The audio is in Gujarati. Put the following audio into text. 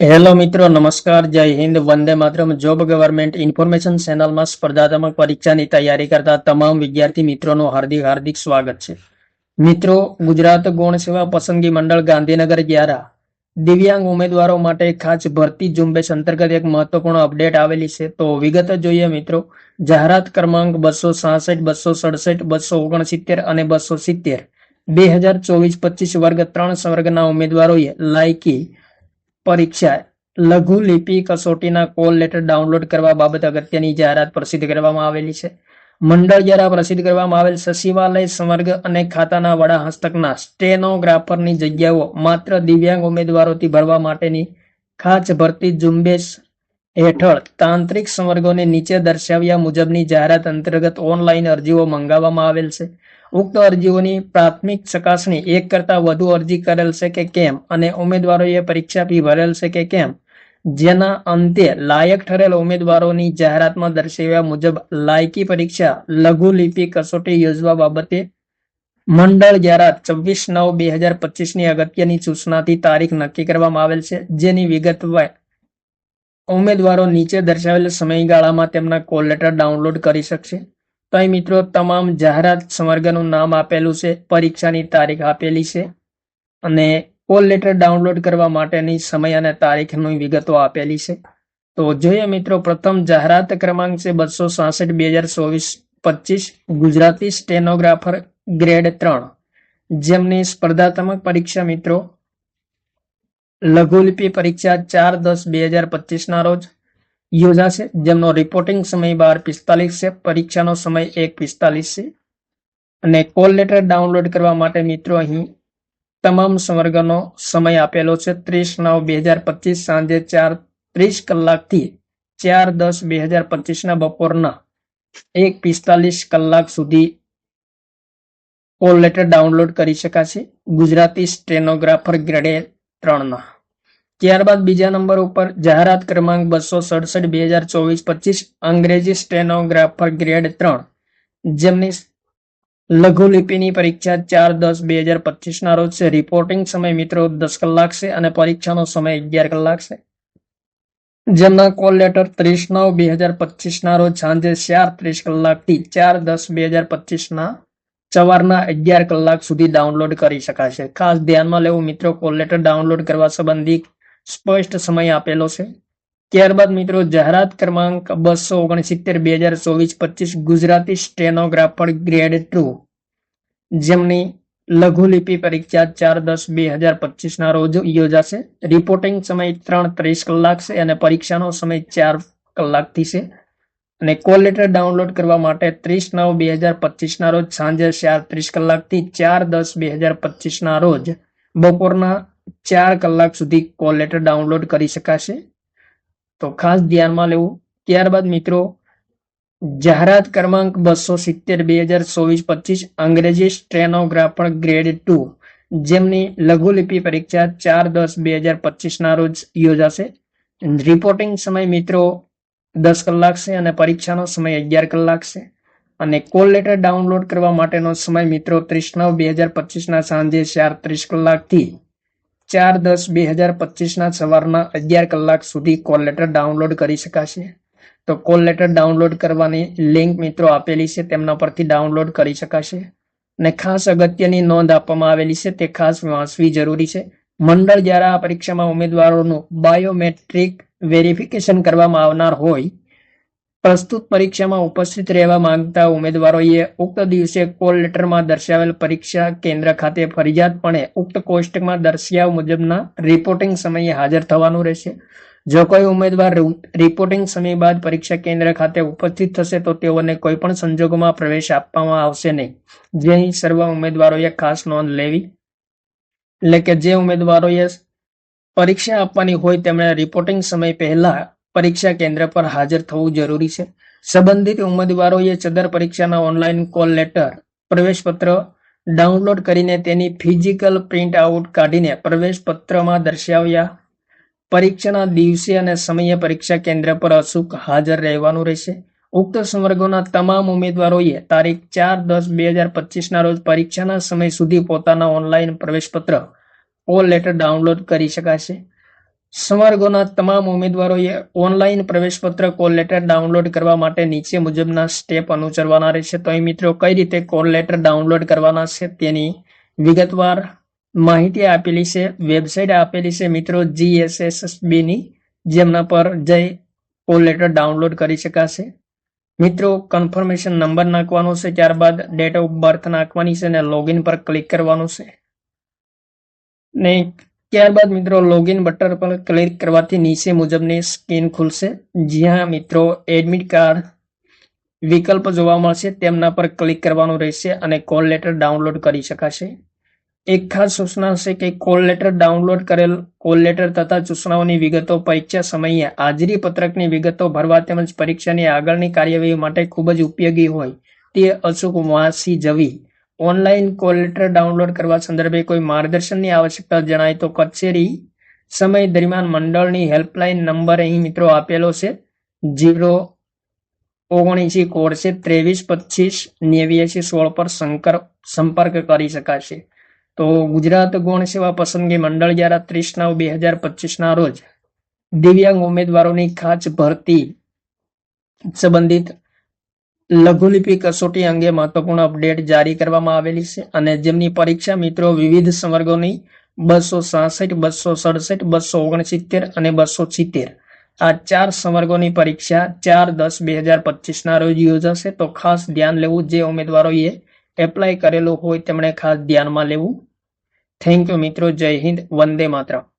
હેલો મિત્રો, નમસ્કાર, જય હિન્દ, વંદે માતરમ. જોબ ગવર્મેન્ટ ઇન્ફોર્મેશન ચેનલમાં સ્પર્ધાત્મક પરીક્ષાની તૈયારી કરતા તમામ વિદ્યાર્થી મિત્રોનું હાર્દિક હાર્દિક સ્વાગત છે. મિત્રો, ગુજરાત ગૌણ સેવા પસંદગી મંડળ ગાંધીનગર દ્વારા દિવ્યાંગ ઉમેદવારો માટે ખાસ ભરતી ઝુંબેશ અંતર્ગત એક મહત્વપૂર્ણ અપડેટ આવેલી છે. તો વિગત જોઈએ મિત્રો, જાહેરાત ક્રમાંક બસો સાસઠ, બસો સડસઠ, બસો ઓગણસિત્તેર અને બસો સિત્તેર. બે હજાર ચોવીસ પચીસ વર્ગ ત્રણ વર્ગના ઉમેદવારોએ લાયકી પરીક્ષા. લઘુ લિપિ કસોટીના કોલ લેટર ડાઉનલોડ કરવા બાબત અગત્યની જાહેરાત પ્રસિદ્ધ કરવામાં આવેલી છે. મંડળ દ્વારા પ્રસિદ્ધ કરવામાં આવેલ સચિવાલય, સંવર્ગ અને ખાતાના વડા હસ્તકના સ્ટેનોગ્રાફરની જગ્યાઓ માત્ર દિવ્યાંગ ઉમેદવારોથી ભરવા માટેની ખાસ ભરતી ઝુંબેશ હેઠળ તાંત્રિક સંવર્ગોને નીચે દર્શાવ્યા મુજબની જાહેરાત અંતર્ગત ઓનલાઈન અરજીઓ મંગાવવામાં આવેલ છે. ઉક્ત અરજીઓની પ્રાથમિક ચકાસણી એક કરતાં વધુ અરજી કરેલ છે કે કેમ અને ઉમેદવારોએ પરીક્ષા ફી ભરેલ છે કે કેમ? જેના અંતે લાયક ઠરેલ ઉમેદવારોની જાહેરાતમાં દર્શાવ્યા મુજબ લાયકી પરીક્ષા લઘુલિપિ કસોટી યોજવા બાબતે મંડળ દ્વારા છવ્વીસ નવ બે હજાર પચીસની અગત્યની સૂચનાથી તારીખ નક્કી કરવામાં આવેલ છે. જેની વિગતવાર ઉમેદવારો નીચે દર્શાવેલ સમયગાળામાં તેમના કોલ લેટર ડાઉનલોડ કરી શકશે. તો અહીં મિત્રો, તમામ જાહેરાત સંવર્ગનું નામ આપેલું છે, પરીક્ષાની તારીખ આપેલી છે અને કોલ લેટર ડાઉનલોડ કરવા માટેની સમય અને તારીખની વિગતો આપેલી છે. તો જોઈએ મિત્રો, પ્રથમ જાહેરાત ક્રમાંક છે બસો સાસઠ, બે હજાર ચોવીસ, પચીસ, ગુજરાતી સ્ટેનોગ્રાફર ગ્રેડ ત્રણ. જેમની સ્પર્ધાત્મક પરીક્ષા મિત્રો, લઘુલિપિ પરીક્ષા ચાર દસ, બે હજાર પચીસના રોજ યોજાશે જેમનો રિપોર્ટિંગ સમય બાર પિસ્તાલીસ છે. પરીક્ષાનો સમય એક પિસ્તાલીસ છે. અને કોલ લેટર ડાઉનલોડ કરવા માટે મિત્રો અહીં તમામ સંવર્ગનો સમય આપેલો છે. ત્રીસ નવ બે હજાર પચીસ સાંજે ચાર ત્રીસ કલાકથી ચાર દસ બે હજાર પચીસના બપોરના એક પિસ્તાલીસ કલાક સુધી કોલ લેટર ડાઉનલોડ કરી શકાશે. ગુજરાતી સ્ટેનોગ્રાફર ગ્રેડે ત્રણના ત્યારબાદ બીજા નંબર ઉપર જાહેરાત ક્રમાંક બસો સડસઠ, બે હજાર ચોવીસ, પચીસ, અંગ્રેજી સ્ટેનોગ્રાફર ગ્રેડ ત્રણ. જેમની લઘુલિપિની પરીક્ષા ચાર દસ, બે હજાર પચીસના રોજ છે. રિપોર્ટિંગ સમય મિત્રો દસ કલાક છે અને પરીક્ષાનો સમય અગિયાર કલાક છે. જેમના કોલ લેટર ત્રીસ નવ, બે હજાર પચીસના રોજ સાંજે ચાર ત્રીસ કલાકથી ચાર દસ, બે હજાર પચીસના સવારના અગિયાર કલાક સુધી ડાઉનલોડ કરી શકાશે. ખાસ ધ્યાનમાં લેવું મિત્રો કોલ લેટર ડાઉનલોડ કરવા સંબંધી સ્પષ્ટ સમય આપેલો છે. ત્યારબાદ મિત્રો, જાહેરાત ક્રમાંક બસો ઓગણસિત્તેર, બે હજાર ચોવીસ, પચીસ, ગુજરાતી સ્ટેનોગ્રાફર ગ્રેડ ટુ. જેમની લઘુલિપિ પરીક્ષા ચાર દસ બે હજાર પચીસના રોજ યોજાશે. રિપોર્ટિંગ સમય ત્રણ ત્રીસ કલાક છે અને પરીક્ષાનો સમય ચાર કલાકથી છે. અને કોલ લેટર ડાઉનલોડ કરવા માટે ત્રીસ નવ બે હજાર પચીસના રોજ સાંજે ચાર ત્રીસ કલાકથી ચાર દસ બે હજાર પચીસના રોજ બપોરના ચાર કલાક સુધી કોલ લેટર ડાઉનલોડ કરી શકાશે. તો ખાસ ધ્યાનમાં લેવું. ત્યારબાદ મિત્રો, જાહેરાત ક્રમાંક બસો સિત્તેર બે હજાર ચોવીસ પચીસ, અંગ્રેજી સ્ટ્રેનોગ્રાફર ગ્રેડ ટુ જેમની લઘુલિપિ પરીક્ષા ચાર દસ બે હજાર પચીસના રોજ યોજાશે. રિપોર્ટિંગ સમય મિત્રો દસ કલાક છે અને પરીક્ષાનો સમય અગિયાર કલાક છે. અને કોલ લેટર ડાઉનલોડ કરવા માટેનો સમય મિત્રો ત્રીસ નવ બે હજાર પચીસના સાંજે ચાર ત્રીસ કલાકથી ચાર દસ બે હજાર પચીસના સવારના અગિયાર કલાક સુધી કોલ લેટર ડાઉનલોડ કરી શકાશે. તો કોલ લેટર ડાઉનલોડ કરવાની લિંક મિત્રો આપેલી છે, તેમના પરથી ડાઉનલોડ કરી શકાશે. અને ખાસ અગત્યની નોંધ આપવામાં આવેલી છે, તે ખાસ વાંચવી જરૂરી છે. મંડળ દ્વારા આ પરીક્ષામાં ઉમેદવારોનું બાયોમેટ્રિક વેરિફિકેશન કરવામાં આવનાર હોય પ્રસ્તુત પરીક્ષામાં ઉપસ્થિત રહેવા માંગતા ઉમેદવારોએ ઉક્ત દિવસે કોલ લેટરમાં દર્શાવેલ પરીક્ષા કેન્દ્ર ખાતે ફરજિયાતપણે ઉક્ત કોષ્ટકમાં દર્શાવ્યા મુજબના રિપોર્ટિંગ સમયે હાજર થવાનું રહેશે. જો કોઈ ઉમેદવાર રિપોર્ટિંગ સમય બાદ પરીક્ષા કેન્દ્ર ખાતે ઉપસ્થિત થશે તો તેઓને કોઈ પણ સંજોગોમાં પ્રવેશ આપવામાં આવશે નહીં. જેની સર્વ ઉમેદવારોએ ખાસ નોંધ લેવી. એટલે કે જે ઉમેદવારોએ પરીક્ષા આપવાની હોય તેમણે રિપોર્ટિંગ સમય પહેલા પરીક્ષા કેન્દ્ર પર હાજર થવું જરૂરી છે. સંબંધિત ઉમેદવારોએ સદર પરીક્ષાના ઓનલાઈન કોલ લેટર, પ્રવેશપત્ર ડાઉનલોડ કરીને તેની ફિઝિકલ પ્રિન્ટ આઉટ કાઢીને પ્રવેશપત્રમાં દર્શાવ્યા. પરીક્ષાના દિવસે અને સમયે પરીક્ષા કેન્દ્ર પર અચૂક હાજર રહેવાનું રહેશે. ઉક્ત સંવર્ગોના તમામ ઉમેદવારોએ તારીખ ચાર દસ બે હજાર પચીસના રોજ પરીક્ષાના સમય સુધી પોતાના ઓનલાઈન પ્રવેશપત્ર, કોલ લેટર ડાઉનલોડ કરી શકાશે. સંવર્ગોના તમામ ઉમેદવારોએ ઓનલાઈન પ્રવેશપત્ર કોલ લેટર ડાઉનલોડ કરવા માટે નીચે મુજબના સ્ટેપ અનુસરવાના રહેશે. તો અહીં મિત્રો, કઈ રીતે કોલ લેટર ડાઉનલોડ કરવાના છે તેની વિગતવાર માહિતી આપેલી છે, વેબસાઇટ આપેલી છે મિત્રો, જીએસએસબીની, જેમના પર જઈ કોલ લેટર ડાઉનલોડ કરી શકાશે. મિત્રો, કન્ફર્મેશન નંબર નાખવાનો છે, ત્યારબાદ ડેટ ઓફ બર્થ નાખવાની છે અને લોગિન પર ક્લિક કરવાનું છે. ને ત્યારબાદ મિત્રો લોગિન બટન પર ક્લિક કરવાથી નીચે મુજબની સ્ક્રીન ખુલશે. જ્યાં મિત્રો એડમિટ કાર્ડ વિકલ્પ જોવા મળશે. તેમના પર ક્લિક કરવાનું રહેશે અને કોલ લેટર ડાઉનલોડ કરી શકાશે. એક ખાસ સૂચના છે કે કોલ લેટર ડાઉનલોડ કરેલ કોલ લેટર તથા સૂચનાઓની વિગતો પરીક્ષા સમયે હાજરી પત્રકની વિગતો ભરવા તેમજ પરીક્ષાની આગળની કાર્યવાહી માટે ખૂબ જ ઉપયોગી હોય તે અચૂક વાંચી જવી. ઓનલાઈન કોલ લેટર ડાઉનલોડ કરવા સંદર્ભે કોઈ માર્ગદર્શનની આવશ્યકતા જણાય તો કચેરી સમય દરમિયાન મંડળની હેલ્પલાઇન નંબર અહીં મિત્રો આપેલો છે. જીરો ઓગણીસી કોડ છે ત્રેવીસ પચીસ નેવ્યાસી સોળ પર સંકર, સંપર્ક કરી શકાશે. તો ગુજરાત ગૌણ સેવા પસંદગી મંડળ દ્વારા ત્રીસ નવ બે હજાર પચીસના રોજ દિવ્યાંગ ઉમેદવારોની ખાસ ભરતી સંબંધિત લઘુલિપિ કસોટી અંગે મહત્વપૂર્ણ અપડેટ જારી કરવામાં આવેલી છે અને જેમની પરીક્ષા મિત્રો વિવિધ સંવર્ગોની બસો સાસઠ, બસો સડસઠ, બસો ઓગણસિત્તેર અને બસો સિત્તેર. આ ચાર સંવર્ગોની પરીક્ષા ચાર દસ બે હજાર પચીસના રોજ યોજાશે. તો ખાસ ધ્યાન લેવું જે ઉમેદવારોએ એપ્લાય કરેલું હોય તેમણે ખાસ ધ્યાનમાં લેવું. થેન્ક યુ મિત્રો. જય હિન્દ. વંદે માતરમ.